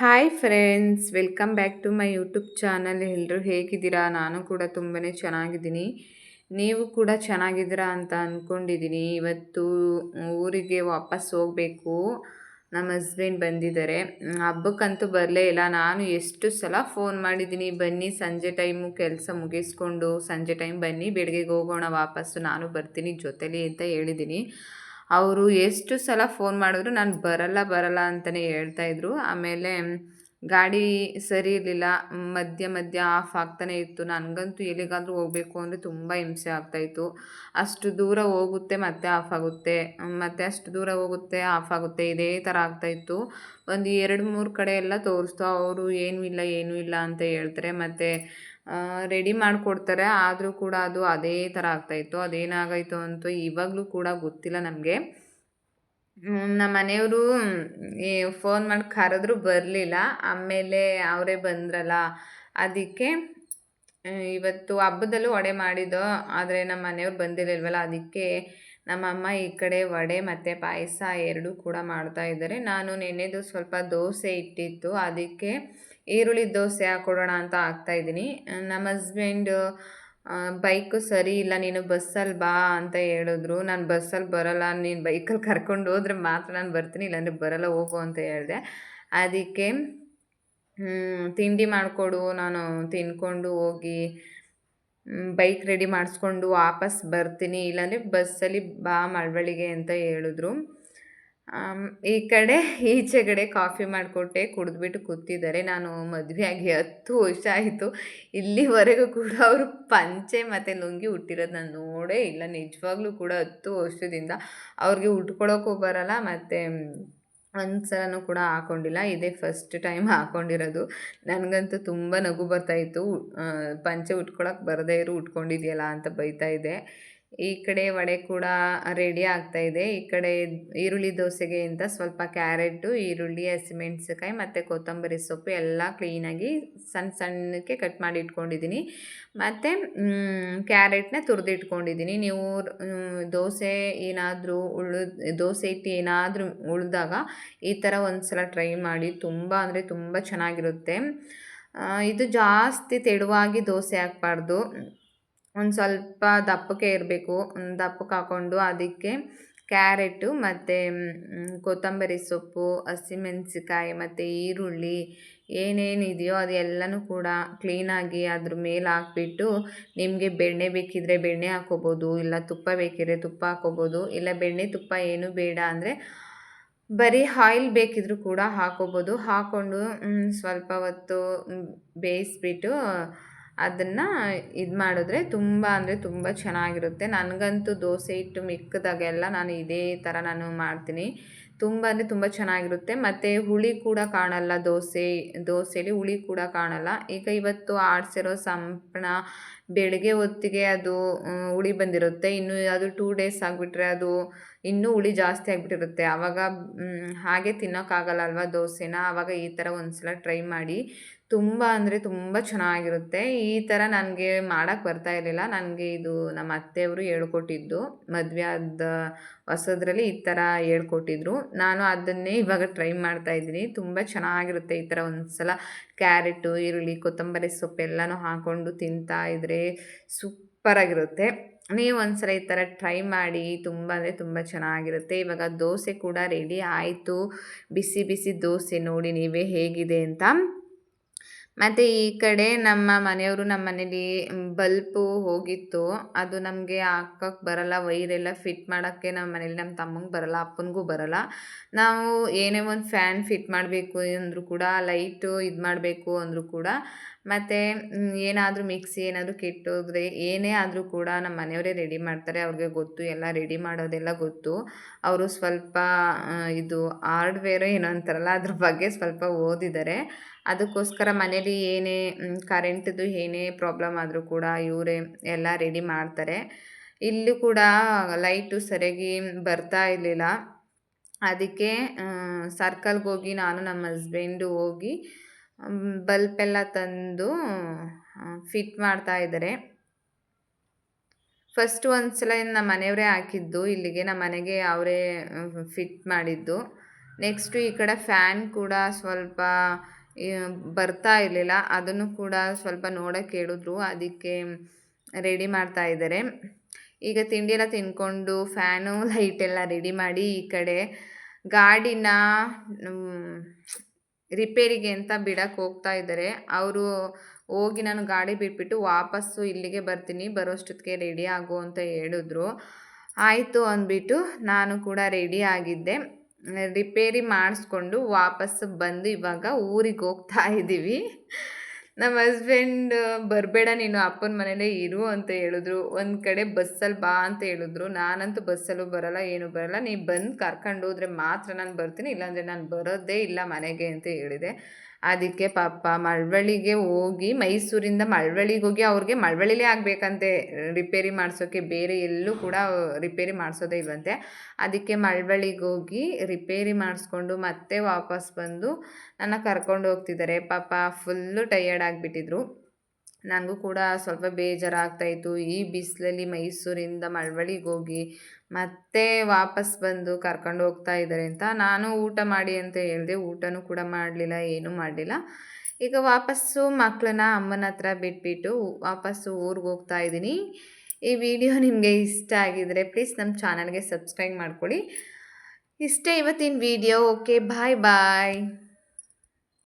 Hi friends welcome back to my YouTube channel ಎಲ್ಲರೂ ಹೇಗಿದ್ದೀರಾ? ನಾನು ಕೂಡ ತುಂಬಾ ಚೆನ್ನಾಗಿದ್ದೀನಿ. ನೀವು ಕೂಡ ಚೆನ್ನಾಗಿದ್ದೀರಾ ಅಂತ ಅಂದ್ಕೊಂಡಿದ್ದೀನಿ ಇವತ್ತು ಊರಿಗೆ ವಾಪಸ್ ಹೋಗಬೇಕು. ನಮ್ಮ ಹಸ್ಬೆಂಡ್ ಬಂದಿದ್ದಾರೆ. ಹಬ್ಬಕ್ಕಂತೂ ಬರಲೇ ಇಲ್ಲ. ನಾನು ಎಷ್ಟು ಸಲ ಫೋನ್ ಮಾಡಿದ್ದೀನಿ. ಬನ್ನಿ, ಸಂಜೆ ಟೈಮು ಕೆಲಸ ಮುಗಿಸ್ಕೊಂಡು, ಸಂಜೆ ಟೈಮ್ ಬನ್ನಿ, ಬೆಳಗ್ಗೆಗೆ ಹೋಗೋಣ, ವಾಪಸ್ಸು ನಾನು ಬರ್ತೀನಿ ಜೊತೇಲಿ ಅಂತ ಹೇಳಿದ್ದೀನಿ. ಅವರು ಎಷ್ಟು ಸಲ ಫೋನ್ ಮಾಡಿದ್ರು ನಾನು ಬರಲ್ಲ ಬರಲ್ಲ ಅಂತಲೇ ಹೇಳ್ತಾಯಿದ್ರು ಆಮೇಲೆ ಗಾಡಿ ಸರಿ ಇರಲಿಲ್ಲ, ಮಧ್ಯ ಮಧ್ಯ ಆಫ್ ಆಗ್ತಾನೆ ಇತ್ತು. ನನಗಂತೂ ಎಲ್ಲಿಗಾದರೂ ಹೋಗಬೇಕು ಅಂದರೆ ತುಂಬ ಹಿಂಸೆ ಆಗ್ತಾಯಿತ್ತು ಅಷ್ಟು ದೂರ ಹೋಗುತ್ತೆ ಮತ್ತೆ ಆಫ್ ಆಗುತ್ತೆ. ಮತ್ತೆ ಅಷ್ಟು ದೂರ ಹೋಗುತ್ತೆ ಆಫ್ ಆಗುತ್ತೆ, ಇದೇ ಥರ ಆಗ್ತಾಯಿತ್ತು ಒಂದು ಎರಡು ಮೂರು ಕಡೆ ಎಲ್ಲ ತೋರಿಸ್ತು. ಅವರು ಏನೂ ಇಲ್ಲ ಏನೂ ಇಲ್ಲ ಅಂತ ಹೇಳ್ತಾರೆ. ಮತ್ತು ರೆಡಿ ಮಾಡಿಕೊಡ್ತಾರೆ. ಆದರೂ ಕೂಡ ಅದು ಅದೇ ಥರ ಆಗ್ತಾಯಿತ್ತು ಅದೇನಾಗೈತು ಅಂತ ಇವಾಗಲೂ ಕೂಡ ಗೊತ್ತಿಲ್ಲ ನಮಗೆ. ನಮ್ಮ ಮನೆಯವರು ಫೋನ್ ಮಾಡಿ ಕರೆದ್ರು ಬರಲಿಲ್ಲ. ಆಮೇಲೆ ಅವರೇ ಬಂದ್ರಲ್ಲ. ಅದಕ್ಕೆ ಇವತ್ತು ಹಬ್ಬದಲ್ಲೂ ವಡೆ ಮಾಡಿದ್ದೋ. ಆದರೆ ನಮ್ಮ ಮನೆಯವ್ರು ಬಂದಿರಲಿಲ್ವಲ್ಲ ಅದಕ್ಕೆ ನಮ್ಮಮ್ಮ ಈ ಕಡೆ ವಡೆ ಮತ್ತು ಪಾಯಸ ಎರಡೂ ಕೂಡ ಮಾಡ್ತಾ ಇದ್ದಾರೆ. ನಾನು ನೆನೆದು ಸ್ವಲ್ಪ ದೋಸೆ ಇಟ್ಟಿತ್ತು. ಅದಕ್ಕೆ ಈರುಳ್ಳಿ ದೋಸೆ ಹಾಕ್ಕೊಡೋಣ ಅಂತ ಹಾಕ್ತಾಯಿದ್ದೀನಿ ನಮ್ಮ ಹಸ್ಬೆಂಡು ಬೈಕು ಸರಿ ಇಲ್ಲ, ನೀನು ಬಸ್ಸಲ್ಲಿ ಬಾ ಅಂತ ಹೇಳಿದ್ರು. ನಾನು ಬಸ್ಸಲ್ಲಿ ಬರೋಲ್ಲ, ನೀನು ಬೈಕಲ್ಲಿ ಕರ್ಕೊಂಡು ಹೋದ್ರೆ ಮಾತ್ರ ನಾನು ಬರ್ತೀನಿ, ಇಲ್ಲಾಂದರೆ ಬರೋಲ್ಲ, ಹೋಗು ಅಂತ ಹೇಳಿದೆ. ಅದಕ್ಕೆ ತಿಂಡಿ ಮಾಡಿಕೊಡು, ನಾನು ತಿನ್ಕೊಂಡು ಹೋಗಿ ಬೈಕ್ ರೆಡಿ ಮಾಡಿಸ್ಕೊಂಡು ವಾಪಸ್ ಬರ್ತೀನಿ, ಇಲ್ಲಾಂದರೆ ಬಸ್ಸಲ್ಲಿ ಬಾ ಮಳವಳ್ಳಿಗೆ ಅಂತ ಹೇಳಿದ್ರು. ಈ ಕಡೆ ಈಚೆಗಡೆ ಕಾಫಿ ಮಾಡಿಕೊಟ್ಟೆ, ಕುಡಿದ್ಬಿಟ್ಟು ಕೂತಿದ್ದಾರೆ. ನಾನು ಮದುವೆಯಾಗಿ ಹತ್ತು ವರ್ಷ ಆಯಿತು. ಇಲ್ಲಿವರೆಗೂ ಕೂಡ ಅವರು ಪಂಚೆ ಮತ್ತು ಲುಂಗಿ ಹುಟ್ಟಿರೋದು ನಾನು ನೋಡೇ ಇಲ್ಲ. ನಿಜವಾಗ್ಲೂ ಕೂಡ ಹತ್ತು ವರ್ಷದಿಂದ ಅವ್ರಿಗೆ ಉಟ್ಕೊಳ್ಳೋಕ್ಕೂ ಬರಲ್ಲ ಮತ್ತು ಒಂದು ಸಲನೂ ಕೂಡ ಹಾಕ್ಕೊಂಡಿಲ್ಲ ಇದೇ ಫಸ್ಟ್ ಟೈಮ್ ಹಾಕ್ಕೊಂಡಿರೋದು ನನಗಂತೂ ತುಂಬ ನಗು ಬರ್ತಾಯಿತ್ತು ಪಂಚೆ ಉಟ್ಕೊಳಕ್ಕೆ ಬರದೇ ಇರು, ಉಟ್ಕೊಂಡಿದೆಯಲ್ಲ ಅಂತ ಬೈತಾ ಇದ್ದೆ. ಈ ಕಡೆ ವಡೆ ಕೂಡ ರೆಡಿ ಆಗ್ತಾ ಇದೆ. ಈ ಕಡೆ ಈರುಳ್ಳಿ ದೋಸೆಗೆ ಅಂತ ಸ್ವಲ್ಪ ಕ್ಯಾರೆಟು, ಈರುಳ್ಳಿ ಹಸಿಮೆಣ್ಸಿಕಾಯಿ ಮತ್ತು ಕೊತ್ತಂಬರಿ ಸೊಪ್ಪು ಎಲ್ಲ ಕ್ಲೀನಾಗಿ ಸಣ್ಣ ಸಣ್ಣಕ್ಕೆ ಕಟ್ ಮಾಡಿ ಇಟ್ಕೊಂಡಿದ್ದೀನಿ. ಮತ್ತು ಕ್ಯಾರೆಟ್ನ ತುರಿದಿಟ್ಕೊಂಡಿದ್ದೀನಿ. ನೀವು ದೋಸೆ ಏನಾದರೂ ಉಳಿದ, ದೋಸೆ ಇಟ್ಟು ಏನಾದರೂ ಉಳಿದಾಗ ಈ ಥರ ಒಂದು ಸಲ ಟ್ರೈ ಮಾಡಿ ತುಂಬ ಅಂದರೆ ತುಂಬ ಚೆನ್ನಾಗಿರುತ್ತೆ. ಇದು ಜಾಸ್ತಿ ತೆಳುವಾಗಿ ದೋಸೆ ಹಾಕ್ಬಾರ್ದು. ಒಂದು ಸ್ವಲ್ಪ ದಪ್ಪಕ್ಕೆ ಇರಬೇಕು. ದಪ್ಪಕ್ಕೆ ಹಾಕ್ಕೊಂಡು ಅದಕ್ಕೆ ಕ್ಯಾರೆಟು ಮತ್ತು ಕೊತ್ತಂಬರಿ ಸೊಪ್ಪು ಹಸಿಮೆಣ್ಸಿಕಾಯಿ ಮತ್ತು ಈರುಳ್ಳಿ ಏನೇನಿದೆಯೋ ಅದೆಲ್ಲನೂ ಕೂಡ ಕ್ಲೀನಾಗಿ ಅದ್ರ ಮೇಲೆ ಹಾಕ್ಬಿಟ್ಟು ನಿಮಗೆ ಬೆಣ್ಣೆ ಬೇಕಿದ್ರೆ ಬೆಣ್ಣೆ ಹಾಕ್ಕೋಬೋದು ಇಲ್ಲ ತುಪ್ಪ ಬೇಕಿದ್ರೆ ತುಪ್ಪ ಹಾಕ್ಕೋಬೋದು ಇಲ್ಲ ಬೆಣ್ಣೆ ತುಪ್ಪ ಏನೂ ಬೇಡ ಅಂದರೆ ಬರೀ ಆಯಿಲ್ ಬೇಕಿದ್ರೂ ಕೂಡ ಹಾಕ್ಕೋಬೋದು ಹಾಕ್ಕೊಂಡು ಸ್ವಲ್ಪ ಹೊತ್ತು ಬೇಯಿಸ್ಬಿಟ್ಟು ಅದನ್ನು ಇದು ಮಾಡಿದ್ರೆ ತುಂಬ ಅಂದರೆ ತುಂಬ ಚೆನ್ನಾಗಿರುತ್ತೆ. ನನಗಂತೂ ದೋಸೆ ಹಿಟ್ಟು ಮಿಕ್ಕಿದಾಗೆಲ್ಲ ನಾನು ಇದೇ ಥರ ನಾನು ಮಾಡ್ತೀನಿ. ತುಂಬ ಅಂದರೆ ತುಂಬ ಚೆನ್ನಾಗಿರುತ್ತೆ. ಮತ್ತು ಹುಳಿ ಕೂಡ ಕಾಣಲ್ಲ ದೋಸೆ ದೋಸೆಯಲ್ಲಿ ಹುಳಿ ಕೂಡ ಕಾಣಲ್ಲ. ಈಗ ಇವತ್ತು ಆಡಿಸಿರೋ ಸಂಪಣ ಬೆಳಗ್ಗೆ ಹೊತ್ತಿಗೆ ಅದು ಹುಳಿ ಬಂದಿರುತ್ತೆ. ಇನ್ನು ಅದು ಟೂ ಡೇಸ್ ಆಗಿಬಿಟ್ರೆ ಅದು ಇನ್ನೂ ಹುಳಿ ಜಾಸ್ತಿ ಆಗಿಬಿಟ್ಟಿರುತ್ತೆ. ಆವಾಗ ಹಾಗೆ ತಿನ್ನೋಕ್ಕಾಗಲ್ಲ ಅಲ್ವಾ ದೋಸೆನ? ಆವಾಗ ಈ ಥರ ಒಂದು ಸಲ ಟ್ರೈ ಮಾಡಿ. ತುಂಬ ಅಂದರೆ ತುಂಬ ಚೆನ್ನಾಗಿರುತ್ತೆ. ಈ ಥರ ನನಗೆ ಮಾಡೋಕ್ಕೆ ಬರ್ತಾ ಇರಲಿಲ್ಲ. ನನಗೆ ಇದು ನಮ್ಮ ಅತ್ತೆಯವರು ಹೇಳ್ಕೊಟ್ಟಿದ್ದು. ಮದುವೆ ಆದ ಹೊಸದ್ರಲ್ಲಿ ಈ ಥರ ಹೇಳ್ಕೊಟ್ಟಿದ್ರು. ನಾನು ಅದನ್ನೇ ಇವಾಗ ಟ್ರೈ ಮಾಡ್ತಾ ಇದ್ದೀನಿ. ತುಂಬ ಚೆನ್ನಾಗಿರುತ್ತೆ ಈ ಥರ ಒಂದು ಸಲ ಕ್ಯಾರೆಟು, ಈರುಳ್ಳಿ, ಕೊತ್ತಂಬರಿ ಸೊಪ್ಪು ಎಲ್ಲನೂ ಹಾಕ್ಕೊಂಡು ತಿಂತಾ ಇದ್ದರೆ ಸೂಪರಾಗಿರುತ್ತೆ. ನೀವು ಒಂದ್ಸಲ ಈ ಥರ ಟ್ರೈ ಮಾಡಿ ತುಂಬ ಅಂದರೆ ತುಂಬ ಚೆನ್ನಾಗಿರುತ್ತೆ. ಇವಾಗ ದೋಸೆ ಕೂಡ ರೆಡಿ ಆಯಿತು. ಬಿಸಿ ಬಿಸಿ ದೋಸೆ ನೋಡಿ ನೀವೇ ಹೇಗಿದೆ ಅಂತ. ಮತ್ತು ಈ ಕಡೆ ನಮ್ಮ ಮನೆಯವರು ನಮ್ಮ ಮನೇಲಿ ಬಲ್ಪು ಹೋಗಿತ್ತು. ಅದು ನಮಗೆ ಹಾಕಕ್ಕೆ ಬರಲ್ಲ ವೈರೆಲ್ಲ ಫಿಟ್ ಮಾಡೋಕ್ಕೆ ನಮ್ಮ ಮನೇಲಿ ನಮ್ಮ ತಮ್ಮಂಗೆ ಬರಲ್ಲ, ಅಪ್ಪನಿಗೂ ಬರಲ್ಲ. ನಾವು ಏನೇ ಒಂದು ಫ್ಯಾನ್ ಫಿಟ್ ಮಾಡಬೇಕು ಅಂದರೂ ಕೂಡ, ಲೈಟು ಇದು ಮಾಡಬೇಕು ಅಂದರೂ ಕೂಡ, ಮತ್ತು ಏನಾದರೂ ಮಿಕ್ಸಿ ಏನಾದರೂ ಕೆಟ್ಟೋದ್ರೆ, ಏನೇ ಆದರೂ ಕೂಡ ನಮ್ಮ ಮನೆಯವರೇ ರೆಡಿ ಮಾಡ್ತಾರೆ. ಅವ್ರಿಗೆ ಗೊತ್ತು, ಎಲ್ಲ ರೆಡಿ ಮಾಡೋದೆಲ್ಲ ಗೊತ್ತು. ಅವರು ಸ್ವಲ್ಪ ಇದು ಹಾರ್ಡ್ವೇರು ಏನೋ ಅಂತಾರಲ್ಲ, ಅದ್ರ ಬಗ್ಗೆ ಸ್ವಲ್ಪ ಓದಿದ್ದಾರೆ. ಅದಕ್ಕೋಸ್ಕರ ಮನೇಲಿ ಏನೇ ಕರೆಂಟ್ದು ಏನೇ ಪ್ರಾಬ್ಲಮ್ ಆದರೂ ಕೂಡ ಇವರೇ ಎಲ್ಲ ರೆಡಿ ಮಾಡ್ತಾರೆ. ಇಲ್ಲೂ ಕೂಡ ಲೈಟು ಸರಿಯಾಗಿ ಬರ್ತಾ ಇರಲಿಲ್ಲ. ಅದಕ್ಕೆ ಸರ್ಕಲ್ಗೆ ಹೋಗಿ ನಾನು ನಮ್ಮ ಹಸ್ಬೆಂಡು ಹೋಗಿ ಬಲ್ಪೆಲ್ಲ ತಂದು ಫಿಟ್ ಮಾಡ್ತಾ ಇದ್ದಾರೆ. ಫಸ್ಟ್ ಒಂದು ಸಲ ನಮ್ಮ ಮನೆಯವರೇ ಹಾಕಿದ್ದು, ಇಲ್ಲಿಗೆ ನಮ್ಮ ಮನೆಗೆ ಅವರೇ ಫಿಟ್ ಮಾಡಿದ್ದು. ನೆಕ್ಸ್ಟು ಈ ಕಡೆ ಫ್ಯಾನ್ ಕೂಡ ಸ್ವಲ್ಪ ಬರ್ತಾ ಇರಲಿಲ್ಲ. ಅದನ್ನು ಕೂಡ ಸ್ವಲ್ಪ ನೋಡೋಕ್ಕೆ ಹೇಳಿದ್ರು. ಅದಕ್ಕೆ ರೆಡಿ ಮಾಡ್ತಾ ಇದ್ದಾರೆ. ಈಗ ತಿಂಡಿ ಎಲ್ಲ ತಿನ್ಕೊಂಡು ಫ್ಯಾನು ಲೈಟೆಲ್ಲ ರೆಡಿ ಮಾಡಿ ಈ ಕಡೆ ಗಾಡಿನ ರಿಪೇರಿಗೆ ಅಂತ ಬಿಡಕ್ಕೆ ಹೋಗ್ತಾ ಇದ್ದಾರೆ. ಅವರು ಹೋಗಿ ನಾನು ಗಾಡಿ ಬಿಟ್ಬಿಟ್ಟು ವಾಪಸ್ಸು ಇಲ್ಲಿಗೆ ಬರ್ತೀನಿ. ಬರೋಷ್ಟೊತ್ತಿಗೆ ರೆಡಿ ಆಗು ಅಂತ ಹೇಳಿದ್ರು. ಆಯಿತು ಅಂದ್ಬಿಟ್ಟು ನಾನು ಕೂಡ ರೆಡಿ ಆಗಿದ್ದೆ. ರಿಪೇರಿ ಮಾಡಿಸ್ಕೊಂಡು ವಾಪಸ್ಸು ಬಂದು ಇವಾಗ ಊರಿಗೆ ಹೋಗ್ತಾ ಇದ್ದೀವಿ ನಮ್ಮ ಹಸ್ಬೆಂಡ್ ಬರಬೇಡ, ನೀನು ಅಪ್ಪನ ಮನೇಲೇ ಇರು ಅಂತ ಹೇಳಿದ್ರು. ಒಂದು ಕಡೆ ಬಸ್ಸಲ್ಲಿ ಬಾ ಅಂತ ಹೇಳಿದ್ರು. ನಾನಂತೂ ಬಸ್ಸಲ್ಲೂ ಬರಲ್ಲ, ಏನು ಬರಲ್ಲ. ನೀ ಬಂದು ಕರ್ಕೊಂಡು ಹೋದ್ರೆ ಮಾತ್ರ ನಾನು ಬರ್ತೀನಿ, ಇಲ್ಲಾಂದರೆ ನಾನು ಬರೋದೇ ಇಲ್ಲ ಮನೆಗೆ ಅಂತ ಹೇಳಿದೆ. ಅದಕ್ಕೆ ಪಾಪ ಮಳವಳ್ಳಿಗೆ ಹೋಗಿ ಮೈಸೂರಿಂದ ಮಳವಳ್ಳಿಗೆ ಹೋಗಿ ಅವ್ರಿಗೆ ಮಳವಳ್ಳಿಲೇ ಆಗಬೇಕಂತೆ. ರಿಪೇರಿ ಮಾಡಿಸೋಕ್ಕೆ ಬೇರೆ ಎಲ್ಲೂ ಕೂಡ ರಿಪೇರಿ ಮಾಡಿಸೋದೇ ಇಲ್ವಂತೆ. ಅದಕ್ಕೆ ಮಳವಳ್ಳಿಗೆ ಹೋಗಿ ರಿಪೇರಿ ಮಾಡಿಸ್ಕೊಂಡು ಮತ್ತೆ ವಾಪಸ್ ಬಂದು ನನ್ನ ಕರ್ಕೊಂಡು ಹೋಗ್ತಿದ್ದಾರೆ. ಪಾಪ ಫುಲ್ಲು ಟಯರ್ಡ್ ಆಗಿಬಿಟ್ಟಿದ್ರು. ನನಗೂ ಕೂಡ ಸ್ವಲ್ಪ ಬೇಜಾರಾಗ್ತಾಯಿತ್ತು ಈ ಬಿಸಿಲಲ್ಲಿ ಮೈಸೂರಿಂದ ಮಳವಳ್ಳಿಗೆ ಹೋಗಿ ಮತ್ತೆ ವಾಪಸ್ ಬಂದು ಕರ್ಕೊಂಡು ಹೋಗ್ತಾ ಇದ್ದಾರೆ ಅಂತ. ನಾನು ಊಟ ಮಾಡಿ ಅಂತ ಹೇಳಿದೆ. ಊಟನೂ ಕೂಡ ಮಾಡಲಿಲ್ಲ, ಏನೂ ಮಾಡಲಿಲ್ಲ. ಈಗ ವಾಪಸ್ಸು ಮಕ್ಕಳನ್ನ ಅಮ್ಮನ ಹತ್ರ ಬಿಟ್ಬಿಟ್ಟು ವಾಪಸ್ಸು ಊರಿಗೆ ಹೋಗ್ತಾ ಇದ್ದೀನಿ. ಈ ವಿಡಿಯೋ ನಿಮಗೆ ಇಷ್ಟ ಆಗಿದರೆ ಪ್ಲೀಸ್ ನಮ್ಮ ಚಾನಲ್ಗೆ ಸಬ್ಸ್ಕ್ರೈಬ್ ಮಾಡ್ಕೊಳ್ಳಿ. ಇಷ್ಟೇ ಇವತ್ತಿನ ವಿಡಿಯೋ. ಓಕೆ, ಬಾಯ್ ಬಾಯ್.